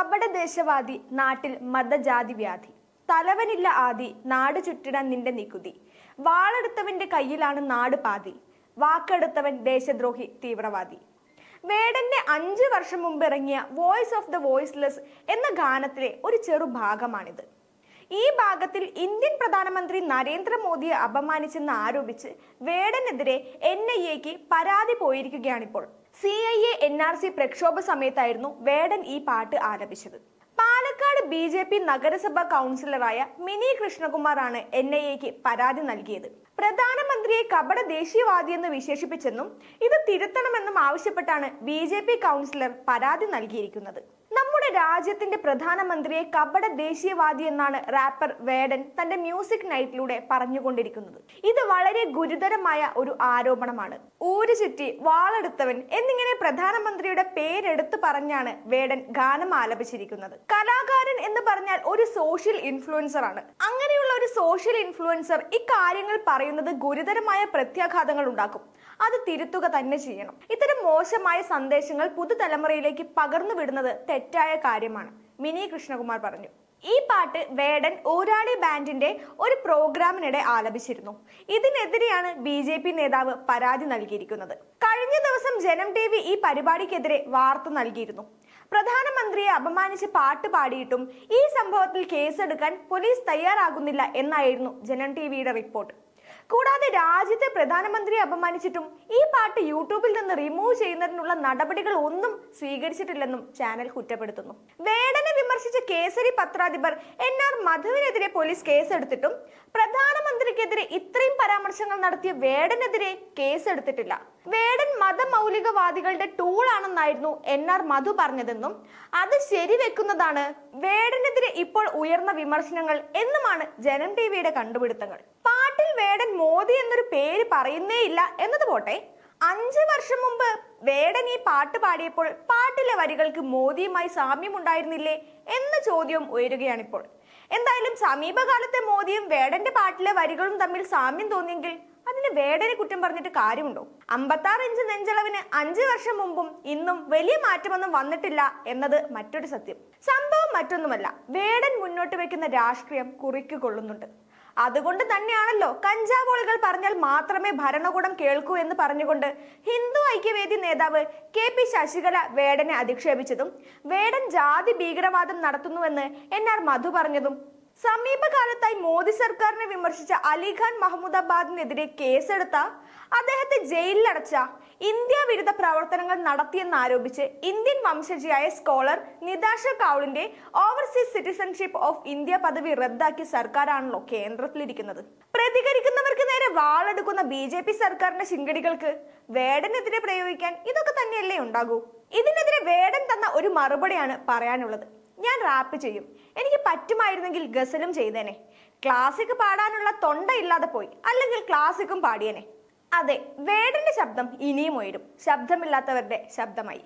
കപടദേശവാദി നാട്ടിൽ മതജാതി വ്യാധി. തലവനില്ല ആദി നാട് ചുറ്റിടാൻ നിന്റെ നികുതി. വാളെടുത്തവന്റെ കയ്യിലാണ് നാട് പാതി. വാക്കെടുത്തവൻ ദേശദ്രോഹി തീവ്രവാദി. വേടന്റെ അഞ്ച് വർഷം മുമ്പ് ഇറങ്ങിയ വോയിസ് ഓഫ് ദ വോയിസ്ലെസ് എന്ന ഗാനത്തിലെ ഒരു ചെറു ഭാഗമാണിത്. ഈ ഭാഗത്തിൽ ഇന്ത്യൻ പ്രധാനമന്ത്രി നരേന്ദ്രമോദിയെ അപമാനിച്ചെന്ന് ആരോപിച്ച് വേടനെതിരെ എൻ ഐ എക്ക് പരാതി പോയിരിക്കുകയാണിപ്പോൾ. C I A N R C പ്രക്ഷോഭ സമയത്തായിരുന്നു വേടൻ ഈ പാട്ട് ആലപിച്ചത്. പാലക്കാട് ബി ജെ പി നഗരസഭാ കൗൺസിലറായ മിനി കൃഷ്ണകുമാറാണ് എൻ ഐ എക്ക് പരാതി നൽകിയത്. പ്രധാനമന്ത്രിയെ കപട ദേശീയവാദിയെന്ന് വിശേഷിപ്പിച്ചെന്നും ഇത് തിരുത്തണമെന്നും ആവശ്യപ്പെട്ടാണ് ബി ജെ പി കൗൺസിലർ പരാതി നൽകിയിരിക്കുന്നത്. രാജ്യത്തിന്റെ പ്രധാനമന്ത്രിയെ കപട ദേശീയവാദി എന്നാണ് റാപ്പർ വേഡൻ തന്റെ മ്യൂസിക് നൈറ്റിലൂടെ പറഞ്ഞുകൊണ്ടിരിക്കുന്നത്. ഇത് വളരെ ഗുരുതരമായ ഒരു ആരോപണമാണ്. ഊര് ചുറ്റി വാളെടുത്തവൻ എന്നിങ്ങനെ പ്രധാനമന്ത്രിയുടെ പേരെടുത്ത് പറഞ്ഞാണ് വേടൻ ഗാനം ആലപിച്ചിരിക്കുന്നത്. കലാകാരൻ എന്ന് പറഞ്ഞാൽ ഒരു സോഷ്യൽ ഇൻഫ്ലുവൻസർ ആണ്. അങ്ങനെയുള്ള ഒരു സോഷ്യൽ ഇൻഫ്ലുവൻസർ ഇക്കാര്യങ്ങൾ പറയുന്നത് ഗുരുതരമായ പ്രത്യാഘാതങ്ങൾ ഉണ്ടാക്കും. അത് തിരുത്തുക തന്നെ ചെയ്യണം. ഇത്തരം മോശമായ സന്ദേശങ്ങൾ പുതുതലമുറയിലേക്ക് പകർന്നു വിടുന്നത് തെറ്റായ കാര്യമാണ്. മിനി കൃഷ്ണകുമാർ പറഞ്ഞു. ഈ പാട്ട് വേടൻ ഊരാടി ബാൻഡിന്റെ ഒരു പ്രോഗ്രാമിനിടെ ആലപിച്ചിരുന്നു. ഇതിനെതിരെയാണ് ബി ജെ പി നേതാവ് പരാതി നൽകിയിരിക്കുന്നത്. കഴിഞ്ഞ ദിവസം ജനം ടി വി ഈ പരിപാടിക്കെതിരെ വാർത്ത നൽകിയിരുന്നു. പ്രധാനമന്ത്രിയെ അപമാനിച്ച് പാട്ട് പാടിയിട്ടും ഈ സംഭവത്തിൽ കേസെടുക്കാൻ പോലീസ് തയ്യാറാകുന്നില്ല എന്നായിരുന്നു ജനം ടി വിയുടെ റിപ്പോർട്ട്. കൂടാതെ രാജ്യത്തെ പ്രധാനമന്ത്രിയെ അപമാനിച്ചിട്ടും ഈ പാട്ട് യൂട്യൂബിൽ നിന്ന് റിമൂവ് ചെയ്യുന്നതിനുള്ള നടപടികൾ ഒന്നും സ്വീകരിച്ചിട്ടില്ലെന്നും ചാനൽ കുറ്റപ്പെടുത്തുന്നു. വേടനെ വിമർശിച്ച കേസരി പത്രാധിപർ എൻ ആർ മധുവിനെതിരെ പോലീസ് കേസെടുത്തിട്ടും പ്രധാനമന്ത്രിക്കെതിരെ ഇത്രയും പരാമർശങ്ങൾ നടത്തിയ വേടനെതിരെ കേസെടുത്തിട്ടില്ല. വേടൻ മതമൗലികവാദികളുടെ ടൂളാണെന്നായിരുന്നു എൻ ആർ മധു പറഞ്ഞതെന്നും അത് ശരിവെക്കുന്നതാണ് വേടനെതിരെ ഇപ്പോൾ ഉയർന്ന വിമർശനങ്ങൾ എന്നുമാണ് ജനം ടിവിയുടെ കണ്ടുപിടുത്തങ്ങൾ. വേടൻ മോദി എന്നൊരു പേര് പറയുന്നേ ഇല്ല. എന്നത് പോട്ടെ അഞ്ച് വർഷം മുമ്പ് വേടൻ ഈ പാട്ട് പാടിയപ്പോൾ പാട്ടിലെ വരികൾക്ക് മോദിയുമായി സാമ്യം ഉണ്ടായിരുന്നില്ലേ എന്ന ചോദ്യവും ഉയരുകയാണിപ്പോൾ. എന്തായാലും സമീപകാലത്തെ മോദിയും വേടന്റെ പാട്ടിലെ വരികളും തമ്മിൽ സാമ്യം തോന്നിയെങ്കിൽ അതിന് വേടനെ കുറ്റം പറഞ്ഞിട്ട് കാര്യമുണ്ടോ? അമ്പത്താറ് ഇഞ്ച് നെഞ്ചളവിന് അഞ്ച് വർഷം മുമ്പും ഇന്നും വലിയ മാറ്റമൊന്നും വന്നിട്ടില്ല എന്നത് മറ്റൊരു സത്യം. സംഭവം മറ്റൊന്നുമല്ല. വേടൻ മുന്നോട്ട് വെക്കുന്ന രാഷ്ട്രീയം കുറിക്ക് കൊള്ളുന്നുണ്ട്. അതുകൊണ്ട് തന്നെയാണല്ലോ കഞ്ചാവോളികൾ പറഞ്ഞാൽ മാത്രമേ ഭരണകൂടം കേൾക്കൂ എന്ന് പറഞ്ഞുകൊണ്ട് ഹിന്ദു ഐക്യവേദി നേതാവ് കെ പി ശശികല വേടനെ അധിക്ഷേപിച്ചതും വേടൻ ജാതി ഭീകരവാദം നടത്തുന്നുവെന്ന് എൻ ആർ മധു പറഞ്ഞതും. സമീപകാലത്തായി മോദി സർക്കാരിനെ വിമർശിച്ച അലിഖാൻ മഹമ്മൂദാബാദിനെതിരെ കേസെടുത്ത അദ്ദേഹത്തെ ജയിലിലടച്ച ഇന്ത്യ വിരുദ്ധ പ്രവർത്തനങ്ങൾ നടത്തിയെന്നാരോപിച്ച് ഇന്ത്യൻ വംശജയായ സ്കോളർ നിതാഷ കൗളിന്റെ ഓവർസീസ് സിറ്റിസൺഷിപ്പ് ഓഫ് ഇന്ത്യ പദവി റദ്ദാക്കിയ സർക്കാരാണല്ലോ കേന്ദ്രത്തിലിരിക്കുന്നത്. പ്രതികരിക്കുന്നവർക്ക് നേരെ വാളെടുക്കുന്ന ബി ജെ പി സർക്കാരിന്റെ ശിങ്കടികൾക്ക് വേടനെതിരെ പ്രയോഗിക്കാൻ ഇതൊക്കെ തന്നെയല്ലേ ഉണ്ടാകൂ? ഇതിനെതിരെ വേടൻ തന്ന ഒരു മറുപടിയാണ് പറയാനുള്ളത്. ഞാൻ റാപ്പ് ചെയ്യും. എനിക്ക് പറ്റുമായിരുന്നെങ്കിൽ ഗസലും ചെയ്തേനെ. ക്ലാസിക് പാടാനുള്ള തൊണ്ട ഇല്ലാതെ പോയി. അല്ലെങ്കിൽ ക്ലാസിക്കും പാടിയേനെ. അതെ വേടന്റെ ശബ്ദം ഇനിയും ഉയരും. ശബ്ദമില്ലാത്തവരുടെ ശബ്ദമായി.